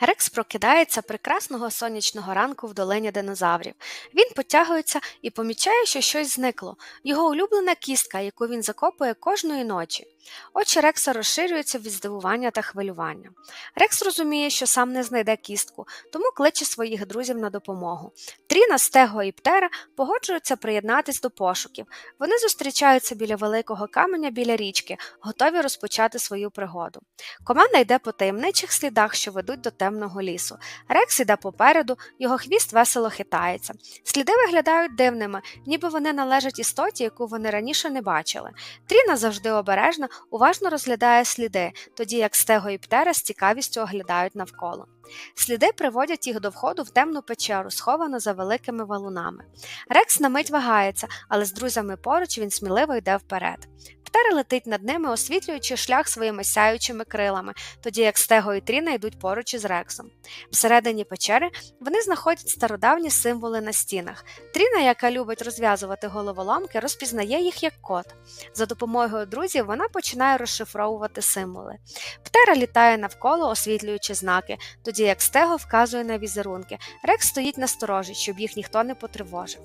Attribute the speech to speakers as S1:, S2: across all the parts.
S1: Рекс прокидається прекрасного сонячного ранку в долині динозаврів. Він потягується і помічає, що щось зникло його улюблена кістка, яку він закопує кожної ночі. Очі Рекса розширюються від здивування та хвилювання. Рекс розуміє, що сам не знайде кістку, тому кличе своїх друзів на допомогу. Тріна, Стего і Птера погоджуються приєднатись до пошуків. Вони зустрічаються біля великого каменя біля річки, готові розпочати свою пригоду. Команда йде по таємничих слідах, що ведуть до темного лісу. Рекс іде попереду, його хвіст весело хитається. Сліди виглядають дивними, ніби вони належать істоті, яку вони раніше не бачили. Тріна завжди обережна, уважно розглядає сліди, тоді як стего і птера з цікавістю оглядають навколо. Сліди приводять їх до входу в темну печеру, сховану за великими валунами. Рекс на мить вагається, але з друзями поруч він сміливо йде вперед. Птера летить над ними, освітлюючи шлях своїми сяючими крилами, тоді як стего і тріна йдуть поруч із Рексом. Всередині печери вони знаходять стародавні символи на стінах. Тріна, яка любить розв'язувати головоломки, розпізнає їх як код. За допомогою друзів вона починає розшифровувати символи. Птера літає навколо, освітлюючи знаки, тоді як стего вказує на візерунки. Рекс стоїть насторожі, щоб їх ніхто не потривожив.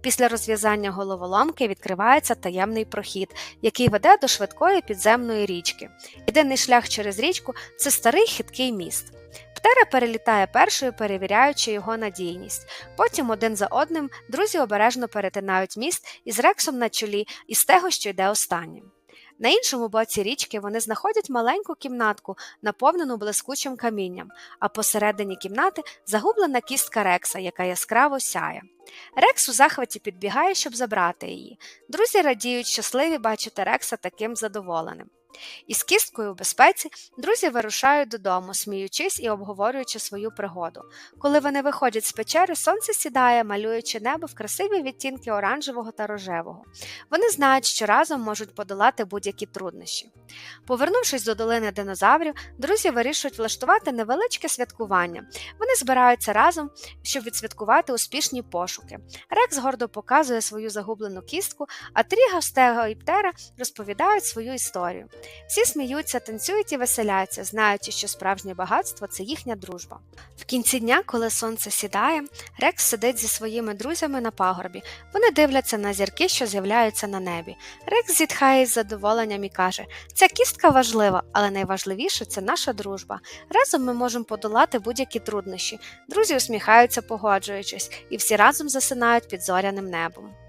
S1: Після розв'язання головоломки відкривається таємний прохід, який веде до швидкої підземної річки. Єдиний шлях через річку це старий хиткий міст. Птера перелітає першою, перевіряючи його надійність. Потім один за одним друзі обережно перетинають міст із рексом на чолі і стего, що йде останнім. На іншому боці річки вони знаходять маленьку кімнатку, наповнену блискучим камінням, а посередині кімнати загублена кістка Рекса, яка яскраво сяє. Рекс у захваті підбігає, щоб забрати її. Друзі радіють, щасливі бачити Рекса таким задоволеним. Із кісткою у безпеці друзі вирушають додому, сміючись і обговорюючи свою пригоду. Коли вони виходять з печери, сонце сідає, малюючи небо в красиві відтінки оранжевого та рожевого. Вони знають, що разом можуть подолати будь-які труднощі. Повернувшись до долини динозаврів, друзі вирішують влаштувати невеличке святкування. Вони збираються разом, щоб відсвяткувати успішні пошуки. Рекс гордо показує свою загублену кістку, а Тріга, Стего і Птера розповідають свою історію. Всі сміються, танцюють і веселяться, знаючи, що справжнє багатство це їхня дружба. В кінці дня, коли сонце сідає, Рекс сидить зі своїми друзями на пагорбі. Вони дивляться на зірки, що з'являються на небі. Рекс зітхає із задоволенням і каже: Ця кістка важлива, але найважливіше це наша дружба. Разом ми можемо подолати будь-які труднощі. Друзі усміхаються, погоджуючись, і всі разом засинають під зоряним небом.